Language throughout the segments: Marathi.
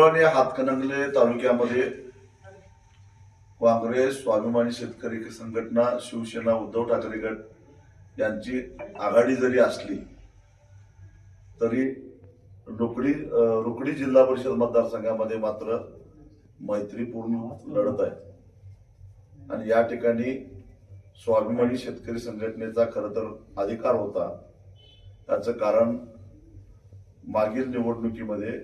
शिरोळ आणि हातकणंगले तालुक्यामध्ये काँग्रेस स्वाभिमानी शेतकरी संघटना शिवसेना उद्धव ठाकरे गट यांची आघाडी जरी असली तरी रुकडी रुकडी जिल्हा परिषद मतदारसंघामध्ये मात्र मैत्रीपूर्ण लढत आहे. आणि या ठिकाणी स्वाभिमानी शेतकरी संघटनेचा खरं तर अधिकार होता. त्याचं कारण मागील निवडणुकीमध्ये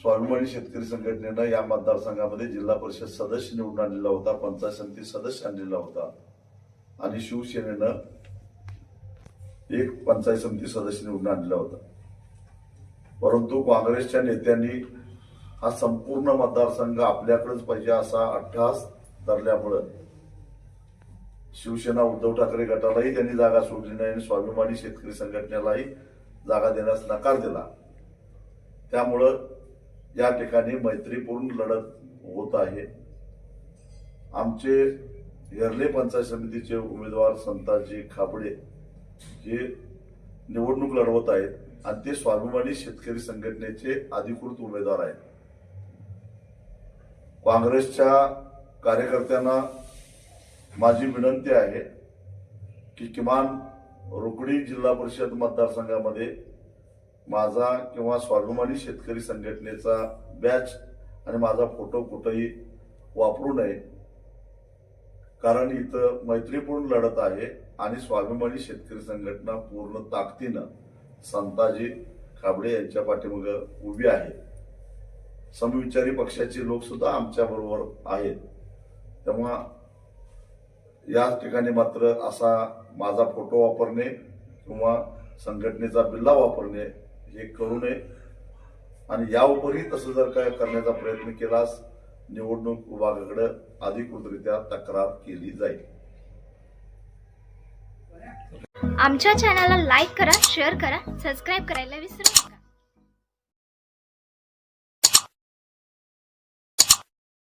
स्वाभिमानी शेतकरी संघटनेनं या मतदारसंघामध्ये जिल्हा परिषद सदस्य निवडून आणलेला होता पंचायत समिती सदस्य आणलेला होता. आणि शिवसेनेनं एक पंचायत समिती सदस्य निवडून आणलेला होता. परंतु काँग्रेसच्या नेत्यांनी हा संपूर्ण मतदारसंघ आपल्याकडेच पाहिजे असा अट्टहास धरल्यामुळं शिवसेना उद्धव ठाकरे गटालाही त्यांनी जागा सोडली नाही आणि स्वाभिमानी शेतकरी संघटनेलाही जागा देण्यास नकार दिला. त्यामुळं या ठिकाणी मैत्रीपूर्ण लढत होत आहे. आमचे हेरले पंचायत समितीचे उमेदवार संताजी खाबडे हे निवडणूक लढवत आहेत आणि ते स्वाभिमानी शेतकरी संघटनेचे अधिकृत उमेदवार आहेत. काँग्रेसच्या कार्यकर्त्यांना माझी विनंती आहे की किमान रुकडी जिल्हा परिषद मतदारसंघामध्ये माझा किंवा स्वाभिमानी शेतकरी संघटनेचा बॅच आणि माझा फोटो कुठंही वापरू नये. कारण इथं मैत्रीपूर्ण लढत आहे आणि स्वाभिमानी शेतकरी संघटना पूर्ण ताकदीनं संताजी खाबडे यांच्या पाठीमागे उभी आहे. समविचारी पक्षाचे लोक सुद्धा आमच्या बरोबर आहेत. तेव्हा या ठिकाणी मात्र असा माझा फोटो वापरणे किंवा संघटनेचा बिल्ला वापरणे हे करू नये. आणि यावरही तसं जर काय करण्याचा प्रयत्न केलास निवडणूक विभागाकडे अधिकृतरित्या तक्रार केली जाईल. आमच्या चॅनलला लाईक करा शेअर करा सबस्क्राईब करायला विसरू